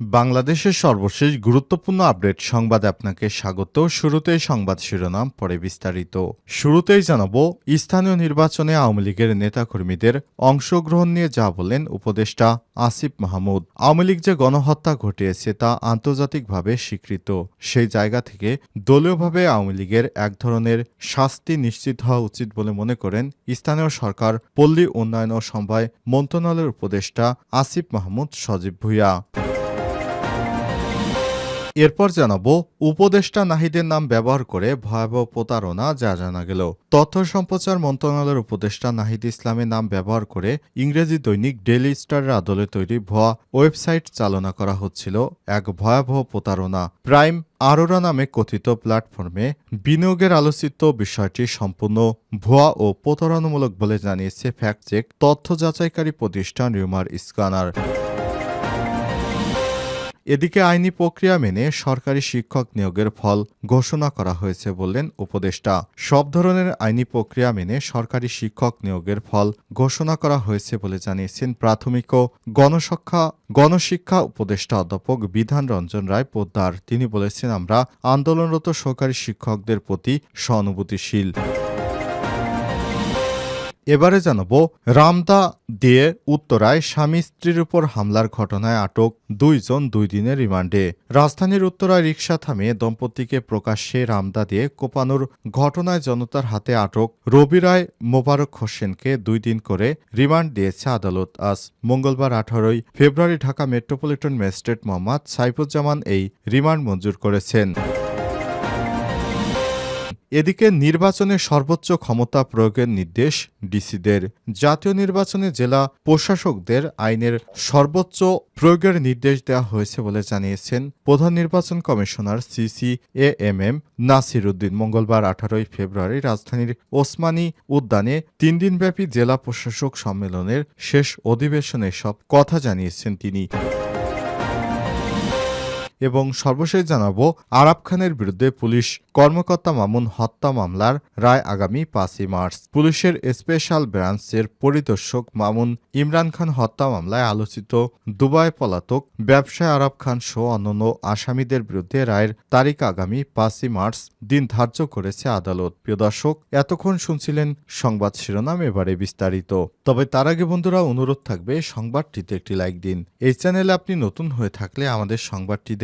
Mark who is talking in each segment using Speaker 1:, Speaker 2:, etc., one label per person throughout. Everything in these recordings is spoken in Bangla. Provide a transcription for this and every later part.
Speaker 1: বাংলাদেশের সর্বশেষ গুরুত্বপূর্ণ আপডেট সংবাদে আপনাকে স্বাগত। শুরুতেই সংবাদ শিরোনাম, পরে বিস্তারিত। শুরুতেই জানাব, স্থানীয় নির্বাচনে আওয়ামী লীগের নেতাকর্মীদের অংশগ্রহণ নিয়ে যা বলেন উপদেষ্টা আসিফ মাহমুদ। আওয়ামী লীগ যে গণহত্যা ঘটিয়েছে তা আন্তর্জাতিকভাবে স্বীকৃত। সেই জায়গা থেকে দলীয়ভাবে আওয়ামী লীগের এক ধরনের শাস্তি নিশ্চিত হওয়া উচিত বলে মনে করেন স্থানীয় সরকার, পল্লী উন্নয়ন ও সমবায় মন্ত্রণালয়ের উপদেষ্টা আসিফ মাহমুদ সজীব ভুইয়া। এরপর জানাব উপদেষ্টা নাহিদের নাম ব্যবহার করে ভয়াবহ প্রতারণা যা জানা গেল। তথ্য সম্প্রচার মন্ত্রণালয়ের উপদেষ্টা নাহিদ ইসলামের নাম ব্যবহার করে ইংরেজি দৈনিক ডেইলি স্টারের আদলে তৈরি ভুয়া ওয়েবসাইট চালনা করা হচ্ছিল এক ভয়াবহ প্রতারণা। প্রাইম আরোরা নামে কথিত প্ল্যাটফর্মে বিনিয়োগের আলোচিত বিষয়টি সম্পূর্ণ ভুয়া ও প্রতারণামূলক বলে জানিয়েছে ফ্যাক্ট চেক তথ্য যাচাইকারী প্রতিষ্ঠান রিউমার স্ক্যানার। এদিকে আইনি প্রক্রিয়া মেনে সরকারি শিক্ষক নিয়োগের ফল ঘোষণা করা হয়েছে বললেন উপদেষ্টা। সব ধরনের আইনি প্রক্রিয়া মেনে সরকারি শিক্ষক নিয়োগের ফল ঘোষণা করা হয়েছে বলে জানিয়েছেন প্রাথমিক ও গণশিক্ষা গণশিক্ষা উপদেষ্টা অধ্যাপক বিধান রঞ্জন রায় পোদ্দার। তিনি বলেছেন, আমরা আন্দোলনরত সরকারি শিক্ষকদের প্রতি সহানুভূতিশীল। এবারে জানাব, রামদা দিয়ে উত্তরায় স্বামী স্ত্রীর উপর হামলার ঘটনায় আটক দুইজন দুই দিনের রিমান্ডে। রাজধানীর উত্তরায় রিকশা থামিয়ে দম্পতিকে প্রকাশ্যে রামদা দিয়ে কোপানোর ঘটনায় জনতার হাতে আটক রবি রায় মোবারক হোসেনকে দুই দিন করে রিমান্ড দিয়েছে আদালত। আজ মঙ্গলবার আঠারোই ফেব্রুয়ারি ঢাকা মেট্রোপলিটন ম্যাজিস্ট্রেট মোহাম্মদ সাইফুজ্জামান এই রিমান্ড মঞ্জুর করেছেন। এদিকে নির্বাচনে সর্বোচ্চ ক্ষমতা প্রয়োগের নির্দেশ ডিসিদের। জাতীয় নির্বাচনে জেলা প্রশাসকদের আইনের সর্বোচ্চ প্রয়োগের নির্দেশ দেওয়া হয়েছে বলে জানিয়েছেন প্রধান নির্বাচন commissioner CEC A M M Nasir Uddin. মঙ্গলবার আঠারোই ফেব্রুয়ারি রাজধানীর ওসমানী উদ্যানে তিন দিনব্যাপী জেলা প্রশাসক সম্মেলনের শেষ অধিবেশনে সব কথা জানিয়েছেন তিনি। এবং সর্বশেষ জানাব আরাব খানের বিরুদ্ধে পুলিশ কর্মকর্তা মামুন হত্যা মামলার রায় আগামী পাঁচই মার্চ। পুলিশের স্পেশাল ব্রাঞ্চের পরিদর্শক মামুন ইমরান খান হত্যা মামলায় আলোচিত দুবাই পলাতক ব্যবসায় আরব খান সহ অন্যান্য আসামিদের বিরুদ্ধে রায়ের তারিখ আগামী পাঁচই মার্চ দিন ধার্য করেছে আদালত। প্রিয় দর্শক, এতক্ষণ শুনছিলেন সংবাদ শিরোনাম, এবারে বিস্তারিত। তবে তার আগে বন্ধুরা, অনুরোধ থাকবে সংবাদটিতে একটি লাইক দিন। এই চ্যানেলে আপনি নতুন হয়ে থাকলে আমাদের সংবাদটি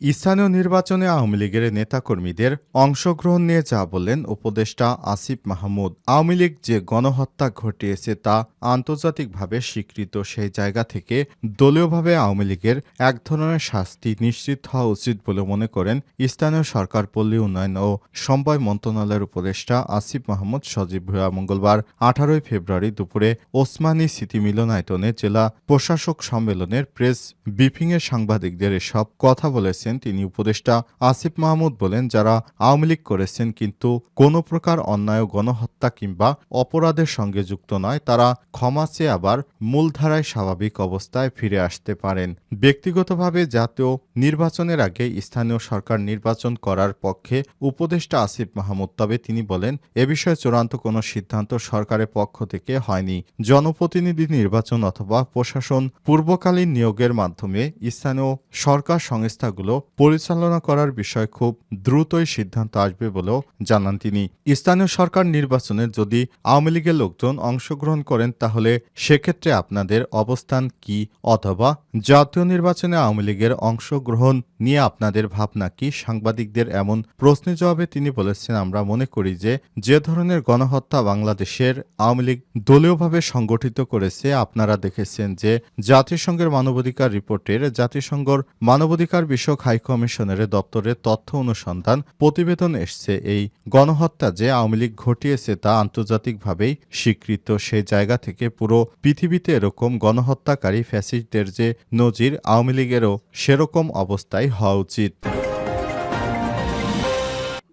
Speaker 1: স্থানীয় নির্বাচনে আওয়ামী লীগের নেতাকর্মীদের অংশগ্রহণ নিয়ে যা বললেন উপদেষ্টা আসিফ মাহমুদ, আওয়ামী লীগ যে গণহত্যা ঘটিয়েছে তা আন্তর্জাতিকভাবে স্বীকৃত সেই জায়গা থেকে দলীয়ভাবে আওয়ামী লীগের এক ধরনের শাস্তি নিশ্চিত হওয়া উচিত বলে মনে করেন স্থানীয় সরকার পল্লী উন্নয়ন ও সমবায় মন্ত্রণালয়ের উপদেষ্টা আসিফ মাহমুদ সজীব ভুয়া মঙ্গলবার আঠারোই ফেব্রুয়ারি দুপুরে ওসমানী স্মৃতি মিলনায়তনে জেলা প্রশাসক সম্মেলনের প্রেস ব্রিফিংয়ে সাংবাদিকদের এসব কথা বলেছেন। তিনি উপদেষ্টা আসিফ মাহমুদ বলেন, যারা আওয়ামী লীগ করেছেন কিন্তু কোনো প্রকার অন্যায় গণহত্যা কিংবা অপরাধের সঙ্গে যুক্ত নয়, তারা ক্ষমা চেয়ে আবার মূলধারায় স্বাভাবিক অবস্থায় ফিরে আসতে পারেন। ব্যক্তিগতভাবে জাতীয় নির্বাচনের আগে স্থানীয় সরকার নির্বাচন করার পক্ষে উপদেষ্টা আসিফ মাহমুদ, তবে তিনি বলেন, এ বিষয়ে চূড়ান্ত কোনো সিদ্ধান্ত সরকারের পক্ষ থেকে হয়নি। জনপ্রতিনিধি নির্বাচন অথবা প্রশাসন পূর্বকালীন নিয়োগের মাধ্যমে স্থানীয় সরকার সংস্থাগুলো পরিচালনা করার বিষয়ে খুব দ্রুতই সিদ্ধান্ত আসবে বলেও জানান তিনি। স্থানীয় সরকার নির্বাচনে যদি আওয়ামী লীগের লোকজন অংশগ্রহণ করেন, তাহলে সেক্ষেত্রে আপনাদের অবস্থান কি অথবা জাতীয় নির্বাচনে আওয়ামী লীগের অংশগ্রহণ নিয়ে আপনাদের ভাবনা কি? সাংবাদিকদের এমন প্রশ্নের জবাবে তিনি বলেছেন, আমরা মনে করি যে যে ধরনের গণহত্যা বাংলাদেশের আওয়ামী লীগ দলীয়ভাবে সংগঠিত করেছে, আপনারা দেখেছেন যে জাতিসংঘের মানবাধিকার রিপোর্টের জাতিসংঘর মানবাধিকার বিষয়ক হাই কমিশনের দপ্তরের তথ্য অনুসন্ধান প্রতিবেদন এসছে এই গণহত্যা যে আওয়ামী লীগ ঘটিয়েছে তা আন্তর্জাতিকভাবেই স্বীকৃত। সেই জায়গা থেকে পুরো পৃথিবীতে এরকম গণহত্যাকারী ফ্যাসিস্টদের যে নজির আওয়ামী লীগেরও সেরকম অবস্থায় হওয়া উচিত।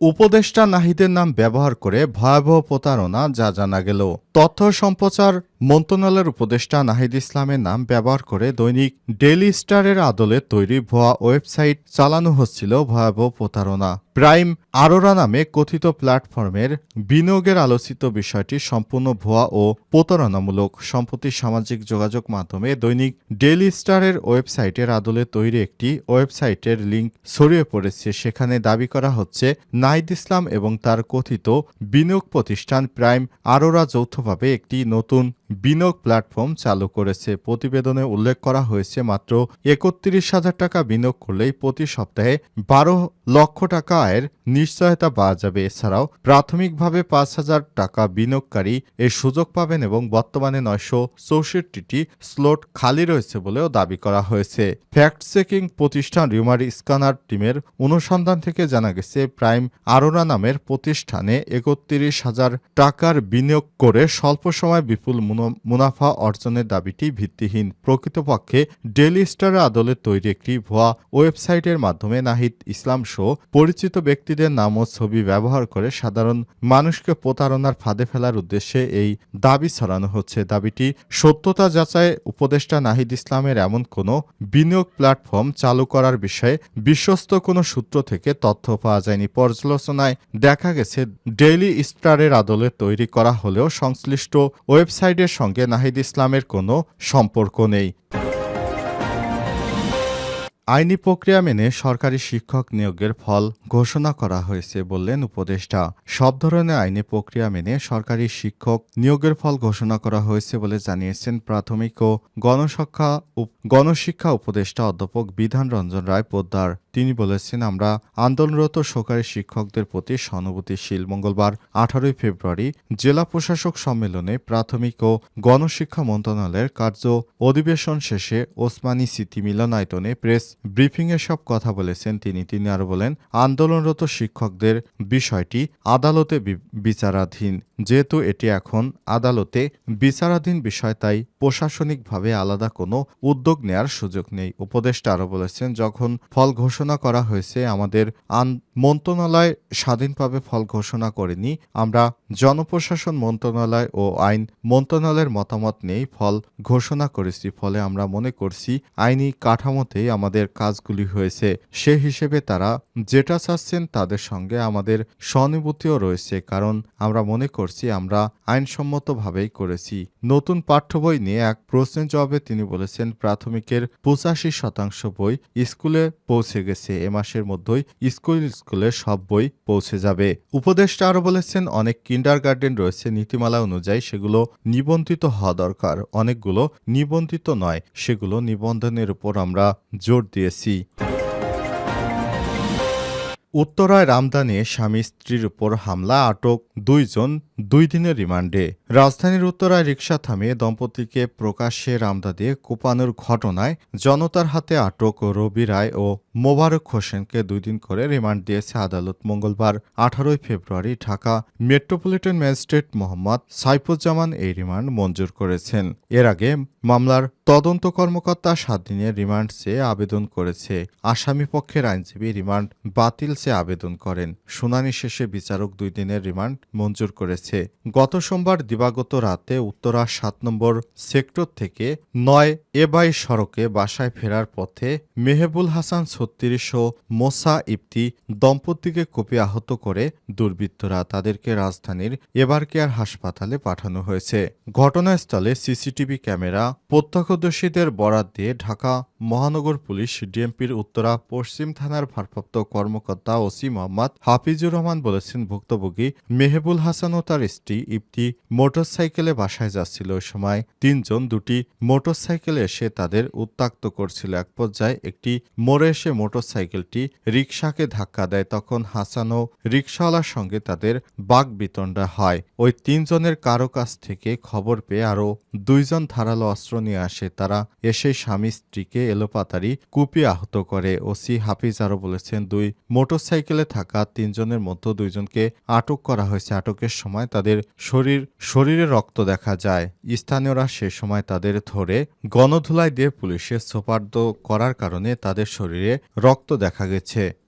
Speaker 1: উপদেষ্টা নাহিদের নাম ব্যবহার করে ভয়াবহ প্রতারণা যা জানা গেল। তথ্য সম্প্রচার মন্ত্রণালয়ের উপদেষ্টা নাহিদ ইসলামের নাম ব্যবহার করে দৈনিক ডেলি স্টারের আদলে তৈরি ভুয়া ওয়েবসাইট চালানো হচ্ছিল ভয়াবহ প্রতারণা। প্রাইম আরোরা নামে কথিত প্ল্যাটফর্মের বিনিয়োগের আলোচিত বিষয়টি সম্পূর্ণ ভুয়া ও প্রতারণামূলক। সম্প্রতি সামাজিক যোগাযোগ মাধ্যমে দৈনিক ডেলি স্টারের ওয়েবসাইটের আদলে তৈরি একটি ওয়েবসাইটের লিঙ্ক ছড়িয়ে পড়েছে। সেখানে দাবি করা হচ্ছে নাহিদ ইসলাম এবং তার কথিত বিনিয়োগ প্রতিষ্ঠান প্রাইম আরোরা যৌথভাবে একটি নতুন বিনিয়োগ প্ল্যাটফর্ম চালু করেছে। প্রতিবেদনে উল্লেখ করা হয়েছে, মাত্র একত্রিশ হাজার টাকা বিনিয়োগ করলেই প্রতি সপ্তাহে বারো লক্ষ টাকা আয়ের নিশ্চয়তা পাওয়া যাবে। এছাড়াও প্রাথমিকভাবে পাঁচ হাজার টাকা বিনিয়োগকারী এই সুযোগ পাবেন এবং বর্তমানে নয়শো চৌষট্টিটি স্লট খালি রয়েছে বলেও দাবি করা হয়েছে। ফ্যাক্ট চেকিং প্রতিষ্ঠান রিউমারি স্ক্যানার টিমের অনুসন্ধান থেকে জানা গেছে, প্রাইম আরোরা নামের প্রতিষ্ঠানে একত্রিশ হাজার টাকার বিনিয়োগ করে স্বল্প সময় বিপুল মুন- মুনাফা অর্জনের দাবিটি ভিত্তিহীন। প্রকৃতপক্ষে ডেলি স্টারের আদলে তৈরি একটি ভুয়া ওয়েবসাইটের মাধ্যমে নাহিদ ইসলাম সহ পরিচিত ব্যক্তিদের নাম ও ছবি ব্যবহার করে সাধারণ মানুষকে প্রতারণার ফাঁদে ফেলার উদ্দেশ্যে এই দাবি ছড়ানো হচ্ছে। দাবিটি সত্যতা যাচাই উপদেষ্টা নাহিদ ইসলামের এমন কোনো বিনিয়োগ প্ল্যাটফর্ম চালু করার বিষয়ে বিশ্বস্ত কোনো সূত্র থেকে তথ্য পাওয়া যায়নি। পর্যালোচনায় দেখা গেছে, ডেইলি স্টারের আদলে তৈরি করা হলেও সংশ্লিষ্ট ওয়েবসাইটের সঙ্গে নাহিদ ইসলামের কোনো সম্পর্ক নেই। আইনি প্রক্রিয়া মেনে সরকারি শিক্ষক নিয়োগের ফল ঘোষণা করা হয়েছে বললেন উপদেষ্টা। সব ধরনের আইনি প্রক্রিয়া মেনে সরকারি শিক্ষক নিয়োগের ফল ঘোষণা করা হয়েছে বলে জানিয়েছেন প্রাথমিক ও গণশিক্ষা গণশিক্ষা উপদেষ্টা অধ্যাপক বিধান রঞ্জন রায় পোদ্দার। তিনি বলেছেন, আমরা আন্দোলনরত সরকারি শিক্ষকদের প্রতি সহানুভূতিশীল। মঙ্গলবার, আঠারোই ফেব্রুয়ারি, জেলা প্রশাসক সম্মেলনে প্রাথমিক ও গণশিক্ষা মন্ত্রণালয়ের কার্য অধিবেশন শেষে ওসমানী স্মৃতি মিলনায়তনে প্রেস ব্রিফিংয়ে সব কথা বলেছেন তিনি। তিনি আরও বলেন, আন্দোলনরত শিক্ষকদের বিষয়টি আদালতে বিচারাধীন। যেহেতু এটি এখন আদালতে বিচারাধীন বিষয়, তাই প্রশাসনিকভাবে আলাদা কোনো উদ্যোগ নেয়ার সুযোগ নেই। উপদেষ্টা আরও বলেছেন, যখন ফল ঘোষণা করা হয়েছে আমাদের আন- মন্ত্রণালয় স্বাধীনভাবে ফল ঘোষণা করেনি। আমরা জনপ্রশাসন মন্ত্রণালয় ও আইন মন্ত্রণালয়ের মতামত নেই ফল ঘোষণা করেছি, ফলে আমরা মনে করছি আইনি কাঠামোতেই আমাদের কাজগুলি হয়েছে। সে হিসেবে তারা যেটা চাচ্ছেন তাদের সঙ্গে আমাদের সহানুভূতিও রয়েছে, কারণ আমরা মনে করছি আমরা আইনসম্মতভাবেই করেছি। নতুন পাঠ্য বই নিয়ে এক প্রশ্নের জবাবে তিনি বলেছেন, প্রাথমিকের পঁচাশি শতাংশ বই স্কুলে পৌঁছে গেছে, এ মাসের মধ্যেই স্কুল স্কুলে সব বই পৌঁছে যাবে। উপদেষ্টা আরও বলেছেন, অনেক কিন্ডার গার্ডেন রয়েছে, নীতিমালা অনুযায়ী সেগুলো নিবন্ধিত হওয়া দরকার। অনেকগুলো নিবন্ধিত নয়, সেগুলো নিবন্ধনের উপর আমরা জোর দিয়েছি। উত্তরায় রামদানে স্বামী স্ত্রীর উপর হামলা, আটক দুইজন দুই দিনের রিমান্ডে। রাজধানীর উত্তরায় রিকশা থামিয়ে দম্পতিকে প্রকাশ্যে রামদা দিয়ে কোপানোর ঘটনায় জনতার হাতে আটক রবি রায় ও মোবারক হোসেনকে দুই দিন করে রিমান্ড দিয়েছে আদালত মঙ্গলবার, আঠারোই ফেব্রুয়ারি ঢাকা মেট্রোপলিটন ম্যাজিস্ট্রেট মোহাম্মদ সাইফুজ্জামান এই রিমান্ড মঞ্জুর করেছেন। এর আগে মামলার তদন্ত কর্মকর্তা সাত দিনের রিমান্ড চেয়ে আবেদন করেছে। আসামি পক্ষের আইনজীবী রিমান্ড বাতিল চেয়ে আবেদন করেন। শুনানি শেষে বিচারক দুই দিনের রিমান্ড মঞ্জুর করেছে গত সোমবার দিবাগত রাতে উত্তরা সাত নম্বর সেক্টর থেকে নয় এবাই সড়কে বাসায় ফেরার পথে মেহেবুল হাসান ছত্রিশ ও মোসা ইফতি দম্পতিকে কোপে আহত করে দুর্বৃত্তরা তাদেরকে রাজধানীর এবার কেয়ার হাসপাতালে পাঠানো হয়েছে। ঘটনাস্থলে সিসিটিভি ক্যামেরা, প্রত্যক্ষদর্শীদের বরাত দিয়ে ঢাকা মহানগর পুলিশ, ডিএমপির উত্তরা পশ্চিম থানার ভারপ্রাপ্ত কর্মকর্তা ওসি মোহাম্মদ হাফিজুর রহমান বলেছেন, ভুক্তভোগী মেহেবুল হাসান ও তার স্ত্রী ইফতি মোটরসাইকেলে বাসায় যাচ্ছিল। ওই সময় তিনজন দুটি মোটরসাইকেলে এসে তাদের উত্তাক্ত করছিল। এক পর্যায়ে একটি মোড়ে এসে মোটরসাইকেলটি রিকশাকে ধাক্কা দেয়। তখন হাসান ও রিকশাওয়ালার সঙ্গে তাদের বাক বিতণ্ডা হয়। ওই তিনজনের কারও কাছ থেকে খবর পেয়ে আরও দুইজন ধারালো অস্ত্র নিয়ে আসে। তারা এসে স্বামী স্ত্রীকে এলোপাতারি কুপিয়ে আহত করে। ওসি হাফিজ আরও বলেছেন, দুই মোটরসাইকেলে থাকা তিনজনের মধ্যে দুইজনকে আটক করা হয়েছে। আটকের সময় তাদের শরীর, শরীরে রক্ত দেখা যায়। স্থানীয়রা সে সময় তাদের ধরে গণধুলাই দিয়ে পুলিশে সোপার্দ করার কারণে তাদের শরীরে রক্ত দেখা গেছে।